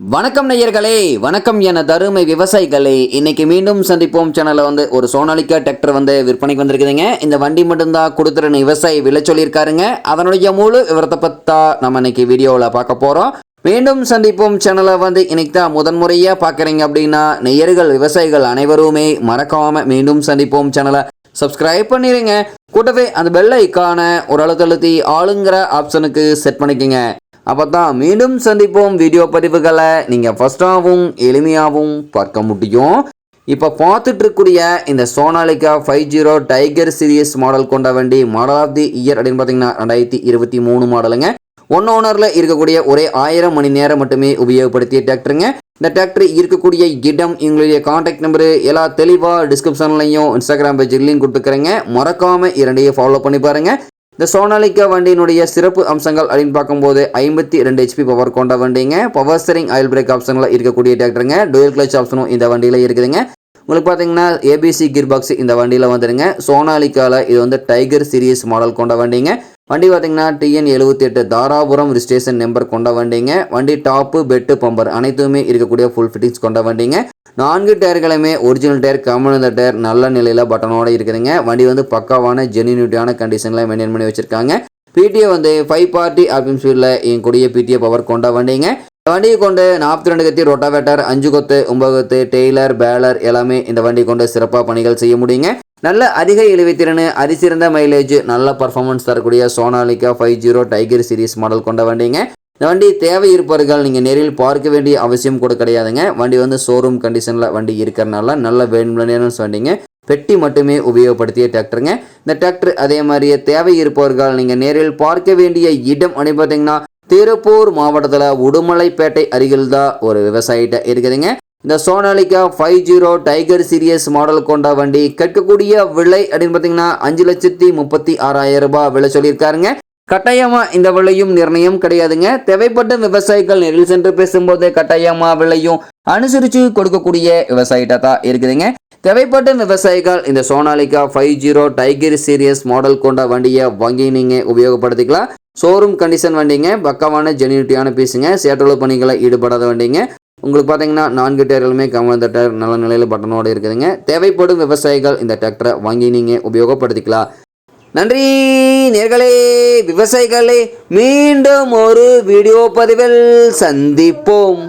வணக்கம் நேயர்களே வணக்கம் என தருமை விவசாயிகளே. இன்னைக்கு மீண்டும் சந்திப்போம். சேனலில் வந்து ஒரு சோனாலிக்கா டிராக்டர் வந்து விற்பனைக்கு வந்திருக்குதுங்க. இந்த வண்டி மட்டும்தான் கொடுத்துருன்னு விவசாயி விலை சொல்லியிருக்காருங்க. அதனுடைய முழு விவரத்தை பற்றா நம்ம இன்னைக்கு வீடியோவில் பார்க்க போகிறோம் மீண்டும் சந்திப்போம். சேனலை வந்து இன்னைக்கு தான் முதன்முறையாக பார்க்குறீங்க அப்படின்னா நெய்யர்கள் விவசாயிகள் அனைவருமே மறக்காமல் மீண்டும் சந்திப்போம். சேனலை சப்ஸ்கிரைப் பண்ணிடுங்க கூட்டவே அந்த பெல் ஐக்கான ஒரு அழுத்தழுத்தி ஆளுங்கிற ஆப்ஷனுக்கு செட் பண்ணிக்கோங்க. அப்போ தான் மீண்டும் சந்திப்போம் வீடியோ பதிவுகளை. நீங்கள் ஃபஸ்ட்டாகவும் எளிமையாகவும் பார்க்க முடியும். இப்போ பார்த்துட்டு இருக்கக்கூடிய இந்த Sonalika five zero tiger series model கொண்ட வண்டி மாடல் ஆஃப் தி இயர் அப்படின்னு பார்த்தீங்கன்னா ரெண்டாயிரத்தி இருபத்தி மூணு மாடலுங்க ஒன் ஓனரில் இருக்கக்கூடிய ஒரே ஆயிரம் மணி நேரம் மட்டுமே உபயோகப்படுத்திய டிராக்டருங்க இந்த டிராக்டர் இருக்கக்கூடிய இடம் எங்களுடைய காண்டாக்ட் நம்பரு எல்லா தெளிவாக டிஸ்கிரிப்ஷன்லையும் இன்ஸ்டாகிராம் பேஜ் லிங்க் கொடுத்துக்கிறேங்க. மறக்காமல் இரண்டையும் ஃபாலோ பண்ணி பாருங்கள் இந்த சோனாலிக்கா வண்டியினுடைய சிறப்பு அம்சங்கள் அப்படின்னு பார்க்கும்போது ஐம்பத்தி ரெண்டு ஹெச்பி பவர் கொண்ட வண்டிங்க. பவர் ஸ்டரிங் ஆயில் பிரேக் ஆப்ஷனில் இருக்கக்கூடிய டிராக்டருங்க டூயல் கிளச் ஆப்ஷனும் இந்த வண்டியில் இருக்குதுங்க. உங்களுக்கு பார்த்தீங்கன்னா ஏபிசி கியர் பாக்ஸ் இந்த வண்டியில் வந்துடுங்க சோனாலிக்காவில் இது வந்து டைகர் சீரியஸ் மாடல் கொண்ட வண்டிங்க. வண்டி பார்த்தீங்கன்னா டிஎன் எழுபத்தி எட்டு தாராபுரம் ரிஜிஸ்ட்ரேஷன் நம்பர் கொண்ட வண்டிங்க. வண்டி டாப்பு பெட்டு பம்பர் அனைத்துமே இருக்கக்கூடிய ஃபுல் ஃபிட்டிங்ஸ் கொண்ட வண்டிங்க. நான்கு டயர்களுமே ஒரிஜினல் டயர் கம்மல் டயர் நல்ல நிலையில் பட்டனோட இருக்குதுங்க. வண்டி வந்து பக்காவான ஜெனினிட்டியான கண்டிஷனில் மெயின்டைன் பண்ணி வச்சிருக்காங்க. பிடிஏ வந்து ஃபைவ் பார்ட்டி ஆர்பிஎம் ஸ்பீடில் என் பிடிஏ பவர் கொண்ட வண்டிங்க. வண்டியை கொண்டு நாற்பத்தி ரெண்டு கத்தி ரொட்டாவேட்டர் அஞ்சு கொத்து ஒன்பது கொத்து டெய்லர் பேலர் எல்லாமே இந்த வண்டி கொண்டு சிறப்பாக பணிகள் செய்ய முடியுங்க. நல்ல அதிக இழுவைத்திறன் அதிசிறந்த மைலேஜ் நல்ல பர்ஃபார்மன்ஸ் தரக்கூடிய Sonalika five zero tiger series model கொண்ட வண்டிங்க. இந்த வண்டி தேவை இருப்பவர்கள் நீங்கள் நேரில் பார்க்க வேண்டிய அவசியம் கூட கிடையாதுங்க. வண்டி வந்து ஷோரூம் கண்டிஷனில் வண்டி இருக்கிறனால நல்ல வேணும்னு வண்டிங்க. பெட்டி மட்டுமே உபயோகப்படுத்திய டிராக்டருங்க இந்த டிராக்டர் அதே மாதிரியே தேவை இருப்பவர்கள் நீங்கள் நேரில் பார்க்க வேண்டிய இடம் அப்படின்னு பார்த்தீங்கன்னா திருப்பூர் மாவட்டத்தில் உடுமலைப்பேட்டை அருகில் தான் ஒரு விவசாயிட்ட இருக்குதுங்க. இந்த Sonalika five zero tiger series model கொண்ட வண்டி கேட்கக்கூடிய விலை அப்படின்னு பார்த்தீங்கன்னா அஞ்சு லட்சத்தி முப்பத்தி ஆறாயிரம் ரூபாய் விலை சொல்லியிருக்காருங்க. கட்டாயமா இந்த விலையும் நிர்ணயம் கிடையாதுங்க. தேவைப்பட்ட விவசாயிகள் நேரில் சென்று பேசும்போது கட்டாயமா விலையும் அனுசரித்து கொடுக்கக்கூடிய விவசாயிட்ட தான் இருக்குதுங்க. தேவைப்பட்ட விவசாயிகள் இந்த Sonalika five zero tiger series model கொண்ட வண்டியை வாங்கி நீங்கள் உபயோகப்படுத்திக்கலாம். ஷோரூம் கண்டிஷன் வண்டிங்க பக்கமான ஜெனியூட்டியான பீஸுங்க சேட்டோல பணிகளை ஈடுபடாத வண்டிங்க. உங்களுக்கு பார்த்தீங்கன்னா நான்கு டயர்களுமே கமல் டயர் நல்ல நிலையில் பட்டனோடு இருக்குதுங்க. தேவைப்படும் விவசாயிகள் இந்த டிராக்டரை வாங்கி நீங்கள் உபயோகப்படுத்திக்கலாம். நன்றி நேர்களே. விவசாயிகளே மீண்டும் ஒரு வீடியோ பதிவில் சந்திப்போம்.